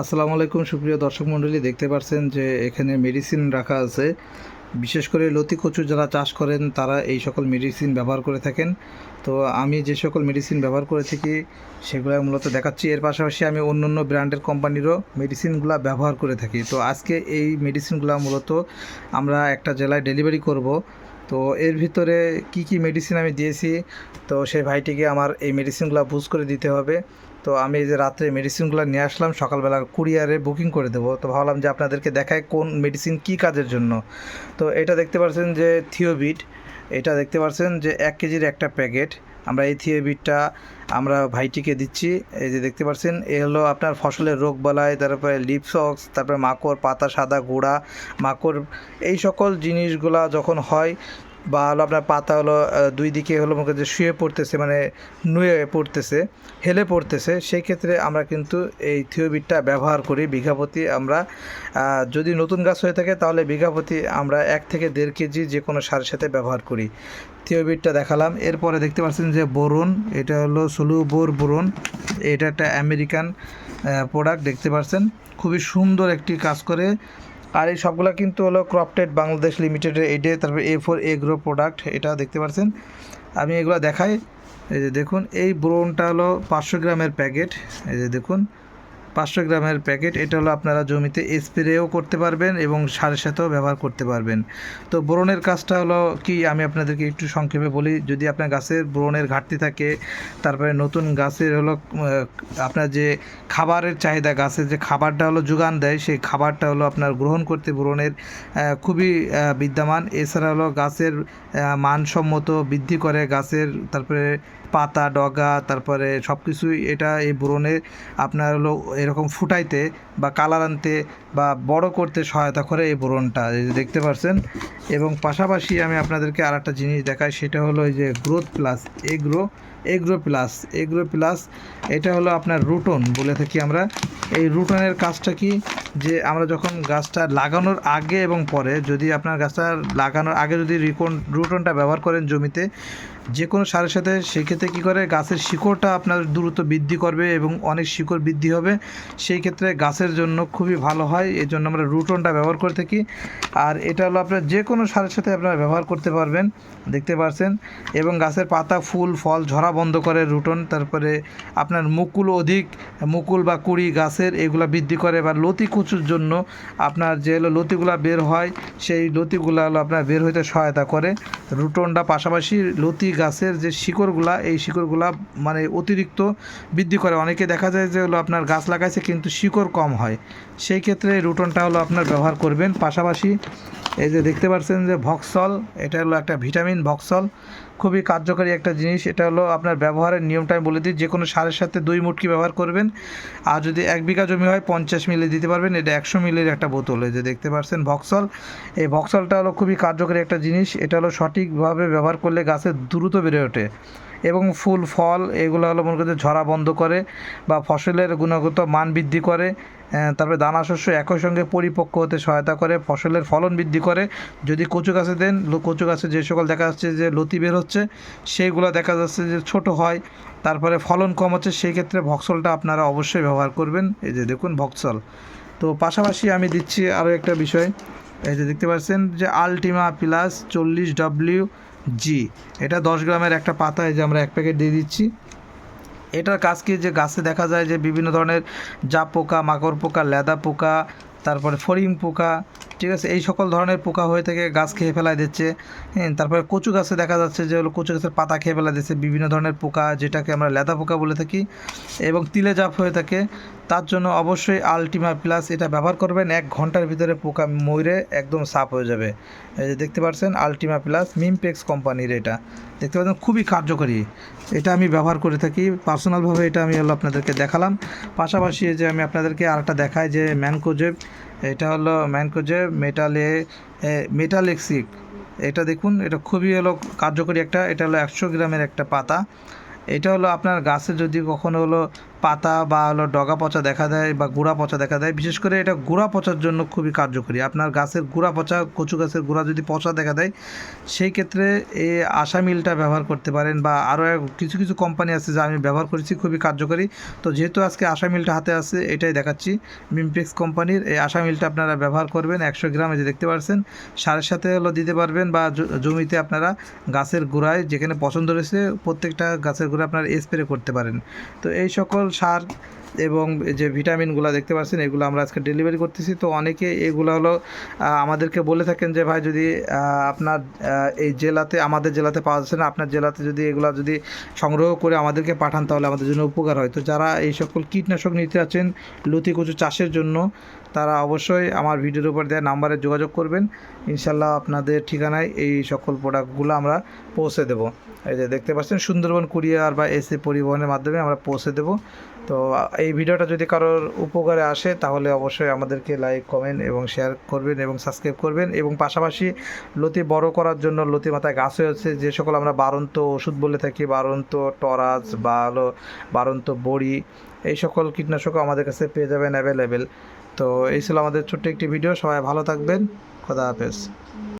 আসসালামু আলাইকুম, সুপ্রিয় দর্শক মণ্ডলী, দেখতে পাচ্ছেন যে এখানে মেডিসিন রাখা আছে। বিশেষ করে লতি কচু যারা চাষ করেন, তারা এই সকল মেডিসিন ব্যবহার করে থাকেন। তো আমি যে সকল মেডিসিন ব্যবহার করে থাকি সেগুলো মূলত দেখাচ্ছি। এর পাশাপাশি আমি অন্য অন্য ব্র্যান্ডের কোম্পানিরও মেডিসিনগুলো ব্যবহার করে থাকি। তো আজকে এই মেডিসিনগুলো মূলত আমরা একটা জেলায় ডেলিভারি করব। তো এর ভিতরে কি কি মেডিসিন আমি দিয়েছি, তো সেই ভাইটিকে আমার এই মেডিসিনগুলো বুঝ করে দিতে হবে। তো আমি এই যে রাত্রে মেডিসিনগুলো নিয়ে আসলাম, সকালবেলা কুরিয়ারে বুকিং করে দেবো। তো ভাবলাম যে আপনাদেরকে দেখায় কোন মেডিসিন কী কাজের জন্য। তো এটা দেখতে পাচ্ছেন যে থিওবিট এটা দেখতে পাচ্ছেন যে এক কেজির একটা প্যাকেট। আমরা এই থিওবিটটা আমরা ভাইটিকে দিচ্ছি। এই যে দেখতে পাচ্ছেন এ হলো আপনার ফসলের রোগ বালাই, তারপরে লিপসক্স তারপরে মাকড়, পাতা, সাদা, গোড়া, মাকড়, এই সকল জিনিসগুলা যখন হয় বা হলো আপনার পাতা হলো দুই দিকে হলো মুখে যে শুয়ে পড়তেছে মানে নুয়ে পড়তেছে, হেলে পড়তেছে, সেই ক্ষেত্রে আমরা কিন্তু এই থিওবিটটা ব্যবহার করি। বিঘাপতি আমরা যদি নতুন গাছ হয়ে থাকে তাহলে বিঘাপতি আমরা এক থেকে দেড় কেজি যে কোনো সারের সাথে ব্যবহার করি। থিওবিটটা দেখালাম। এরপরে দেখতে পাচ্ছেন যে বোরন, এটা হলো সলুবোর বোরন, এটা একটা আমেরিকান প্রোডাক্ট দেখতে পাচ্ছেন। খুবই সুন্দর একটি কাজ করে আর এই সবগুলো কিন্তু হলো ক্রপটেড বাংলাদেশ লিমিটেডের এডে তারপর এ ফোর এগ্রো প্রোডাক্ট এটা দেখতে পাচ্ছেন আমি এগুলো দেখাই। এই যে দেখুন, এই ব্রোনটা হলো পাঁচশো গ্রামের প্যাকেট। এই যে দেখুন পাঁচশো গ্রামের প্যাকেট, এটা হলো আপনারা জমিতে স্প্রেও করতে পারবেন এবং সারের সাথেও ব্যবহার করতে পারবেন। তো ব্রোনের কাজটা হলো কি, আমি আপনাদেরকে একটু সংক্ষেপে বলি। যদি আপনার গাছের ব্রোনের ঘাটতি থাকে, তারপরে নতুন গাছের হলো আপনার যে খাবারের চাহিদা, গাছের যে খাবারটা হলো যোগান দেয়, সেই খাবারটা হলো আপনার গ্রহণ করতে ব্রণের খুবই বিদ্যমান। এছাড়া হলো গাছের মানসম্মত বৃদ্ধি করে গাছের, তারপরে পাতা, ডগা, তারপরে সব কিছুই এটা এই ব্রণে আপনার হলো এরকম ফুটাইতে বা কালার আনতে বা বড় করতে সহায়তা করে এই যে দেখতে পাচ্ছেন এবং পাশাপাশি আমি আপনাদেরকে আর একটা জিনিস দেখাই, সেটা হলো এই যে growth plus agro agro plus agro plus, এটা হলো আপনার রুটন বলে থাকি আমরা। এই রুটনের কাজটা কি? যে আমরা যখন গাছটা লাগানোর আগে এবং পরে, যদি আপনার গাছটা লাগানোর আগে যদি রিকন, রুটনটা ব্যবহার করেন জমিতে যে কোনো সারের সাথে, সেক্ষেত্রে কী করে? গাছের শিকড়টা আপনার দ্রুত বৃদ্ধি করবে এবং অনেক শিকড় বৃদ্ধি হবে। সেই ক্ষেত্রে গাছের জন্য খুবই ভালো হয়। এই জন্য আমরা রুটনটা ব্যবহার করে থাকি। আর এটা হলো আপনার যে কোনো সারের সাথে আপনারা ব্যবহার করতে পারবেন। দেখতে পাচ্ছেন এবং গাছের পাতা, ফুল, ফল, ঝরা বন্ধ করে রুটন। তারপরে আপনার মুকুল অধিক, মুকুল বা কুড়ি গাছের এগুলা বৃদ্ধি করে। বা লতি কুচুর জন্য আপনার যে হলো লতিগুলা বের হয়, সেই লতিগুলা হলো আপনার বের হইতে সহায়তা করে। রুটনটা পাশাপাশি লতি গাছের যে শিকড়গুলা, এই শিকড়গুলা মানে অতিরিক্ত বৃদ্ধি করে। অনেকে দেখা যায় যে হলো আপনার গাছ লাগাইছে কিন্তু শিকড় কম হয়। সেই ক্ষেত্রে রুটনটা হলো আপনার ব্যবহার করবেন। পাশাপাশি এই যে দেখতে পাচ্ছেন যে ভক্সল, এটা হলো একটা ভিটামিন ভক্সল। খুবই কার্যকরী একটা জিনিস। এটা হলো আপনার ব্যবহারের নিয়মটা আমি বলে দিই যে কোনো সারের সাথে দুই মুটকি ব্যবহার করবেন। আর যদি এক বিঘা জমি হয়, পঞ্চাশ মিলি দিতে পারবেন। এটা একশো মিলির একটা বোতল যে দেখতে পাচ্ছেন ভক্সল। এই ভক্সলটা হলো খুবই কার্যকরী একটা জিনিস। এটা হলো সঠিকভাবে ব্যবহার করলে গাছের দ্রুত বেড়ে ওঠে। এবং ফুল, ফল এগুলো হলো মনে করতে ঝরা বন্ধ করে বা ফসলের গুণগত মান বৃদ্ধি করে। তারপরে দানা শস্য একই সঙ্গে পরিপক্ক হতে সহায়তা করে। ফসলের ফলন বৃদ্ধি করে। যদি কচু গাছে দেন কচু গাছে যে সকল দেখা যাচ্ছে যে লতি বের হচ্ছে, সেইগুলো দেখা যাচ্ছে যে ছোট হয়, তারপরে ফলন কম হচ্ছে সেই ক্ষেত্রে ভক্সলটা আপনারা অবশ্যই ব্যবহার করবেন। এই যে দেখুন ভক্সল। তো পাশাপাশি আমি দিচ্ছি আরও একটা বিষয়। এই যে দেখতে পাচ্ছেন যে আলটিমা প্লাস চল্লিশ ডব্লিউ জি এটা দশ গ্রামের একটা পাতা, এই যে আমরা এক প্যাকেট দিয়ে দিচ্ছি। এটার কাজ কি? যে গাছে দেখা যায় যে বিভিন্ন ধরনের জাপ পোকা মাকড় পোকা, লেদা পোকা, তারপরে ফড়িং পোকা ঠিক আছে, এই সকল ধরনের পোকা হয়ে থেকে, গাছ খেয়ে ফেলায় দিচ্ছে। হ্যাঁ তারপরে কচু গাছে দেখা যাচ্ছে যে হলো কচু গাছের পাতা খেয়ে ফেলা দিচ্ছে, বিভিন্ন ধরনের পোকা যেটাকে আমরা লেদা পোকা বলে থাকি এবং তিলে জাপ হয়ে থাকে। তার জন্য অবশ্যই আলটিমা প্লাস এটা ব্যবহার করবেন, এক ঘণ্টার ভিতরে পোকা মরে একদম সাফ হয়ে যাবে। এই যে দেখতে পাচ্ছেন আলটিমা প্লাস মিমপেক্স কোম্পানির এটা। দেখতে পাচ্ছেন, খুবই কার্যকরী। এটা আমি ব্যবহার করে থাকি, পার্সোনালভাবে এটা আমি হলো আপনাদেরকে দেখালাম। পাশাপাশি যে আমি আপনাদেরকে আরেকটা দেখাই যে ম্যানকোজেব এটা হলো ম্যানকোজে মেটালে মেটালেক্সিক। এটা দেখুন, এটা খুবই হলো কার্যকরী একটা, এটা হলো একশো গ্রামের একটা পাতা। এটা হলো আপনার গাছে যদি কখনো হলো পাতা বা হলো ডগা পচা দেখা দেয় বা গুঁড়া পচা দেখা দেয়, বিশেষ করে এটা গুঁড়া পচার জন্য খুবই কার্যকরী। আপনার গাছের গুঁড়া পচা, কচু গাছের গুঁড়া যদি পচা দেখা দেয়, সেই ক্ষেত্রে এই আশা মিলটা ব্যবহার করতে পারেন বা আরও কিছু কিছু কোম্পানি আছে যা আমি ব্যবহার করেছি, খুবই কার্যকরী। তো যেহেতু আজকে আশা মিলটা হাতে আছে, এটাই দেখাচ্ছি। মিমপ্লেক্স কোম্পানির এই আশা মিলটা আপনারা ব্যবহার করবেন একশো গ্রাম যে দেখতে পাচ্ছেন সারের সাথে হলো দিতে পারবেন বা জমিতে আপনারা গাছের গোড়ায় যেখানে পছন্দ রয়েছে, প্রত্যেকটা গাছের গোড়ায় আপনারা স্প্রে করতে পারেন। তো এই সকল সার এবং যে ভিটামিনগুলো দেখতে পাচ্ছেন, এগুলো আমরা আজকে ডেলিভারি করতেছি। তো অনেকে এগুলো হলো আমাদেরকে বলে থাকেন যে, ভাই, যদি আপনার এই জেলাতে, আমাদের জেলাতে পাওয়া যাচ্ছে না, আপনার জেলাতে যদি এগুলো যদি সংগ্রহ করে আমাদেরকে পাঠান, তাহলে আমাদের জন্য উপকার হয়। তো যারা এই সকল কীটনাশক নিতে আছেন, লতি কচু চাষের জন্য তারা অবশ্যই আমার ভিডিওর উপর দেওয়া নাম্বারে যোগাযোগ করবেন। ইনশাল্লাহ আপনাদের ঠিকানায় এই সকল প্রোডাক্টগুলো আমরা পৌঁছে দেবো। এই যে দেখতে পাচ্ছেন, সুন্দরবন কুরিয়ার বা এসে পরিবহনের মাধ্যমে আমরা পৌঁছে দেবো। তো এই ভিডিওটা যদি কারোর উপকারে আসে, তাহলে অবশ্যই আমাদেরকে লাইক কমেন্ট এবং শেয়ার করবেন এবং সাবস্ক্রাইব করবেন। এবং পাশাপাশি লতি বড় করার জন্য লতি মাথায় গাছ হয়েছে, যে সকল আমরা বারন্ত ওষুধ বলে থাকি, বারন্ত টরাজ বা হলো বারন্ত বড়ি, এই সকল কীটনাশকও আমাদের কাছে পেয়ে যাবেন অ্যাভেলেবেল তো এই ছিল আমাদের ছোট্ট একটি ভিডিও। সবাই ভালো থাকবেন। খোদা হাফেজ।